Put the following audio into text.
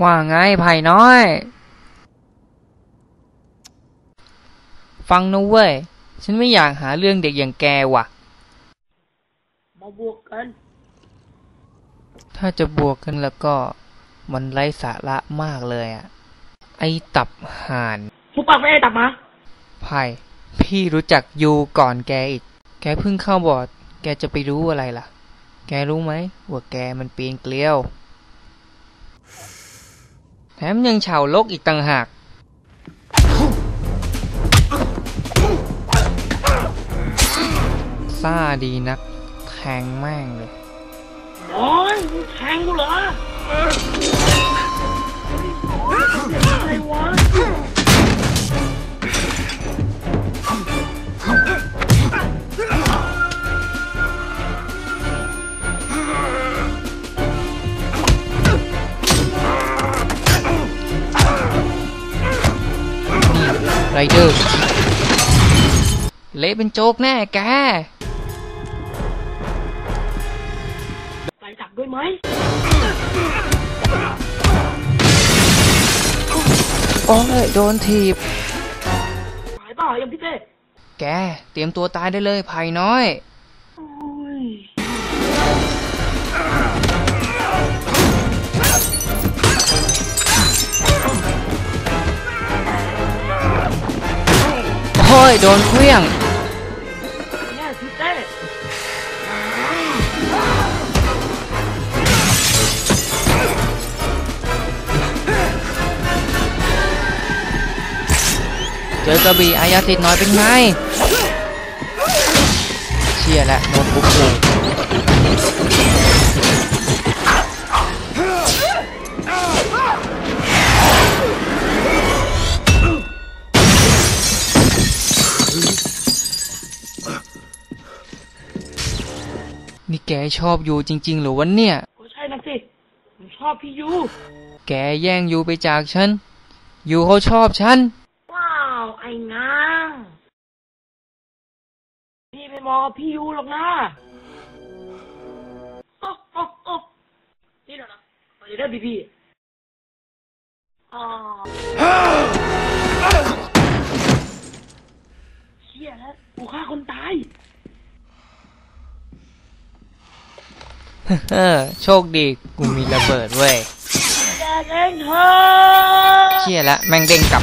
ว่าไงไผ่น้อย ฟังนะเว้ย ฉันไม่อยากหาเรื่องเด็กอย่างแกว่ะ มาบวกกัน ถ้าจะบวกกันแล้วก็มันไร้สาระมากเลยอะไอตับห่านทุกปากไม่ได้ตับมาไผ่พี่รู้จักยูก่อนแกอีก แกเพิ่งเข้าบอร์ด แกจะไปรู้อะไรล่ะ แกรู้ไหมว่าแกมันปีนเกลียว แถมยังเฉาลกอีกต่างหากซ่าดีนัก แทงแม่งเลยโอ้ยแทงกูเหรอ ไรเดอร์เละเป็นโจ๊กแน่แกไปจับด้วยไหมโอ้ยโดนถีบหายเปล่ายังพี่เต้แก เตรียมตัวตายได้เลยไผ่น้อย โอ้ย โดนเครื่องเจอกระบี่อายาสิทธิ์น้อยเป็นไง เชี่ยแหละโดน้ตบุ๊กกู นี่แกชอบอยู่จริงๆหรือวะเนี่ย ก็ใช่นะสิผมชอบพี่ยูแกแย่งยูไปจากฉัน ยูเขาชอบฉัน ว้าวไอ้นางพี่ไม่มองกับพี่ยูหรอกนะโอ้โอ้โอ้นี่เหรอนะสวัสดีครับพี่พี่อ๋อ เออโชคดีกูมีระเบิดเว้ยแกเองเถอะเชี่ยละแม่งเด้งกลับ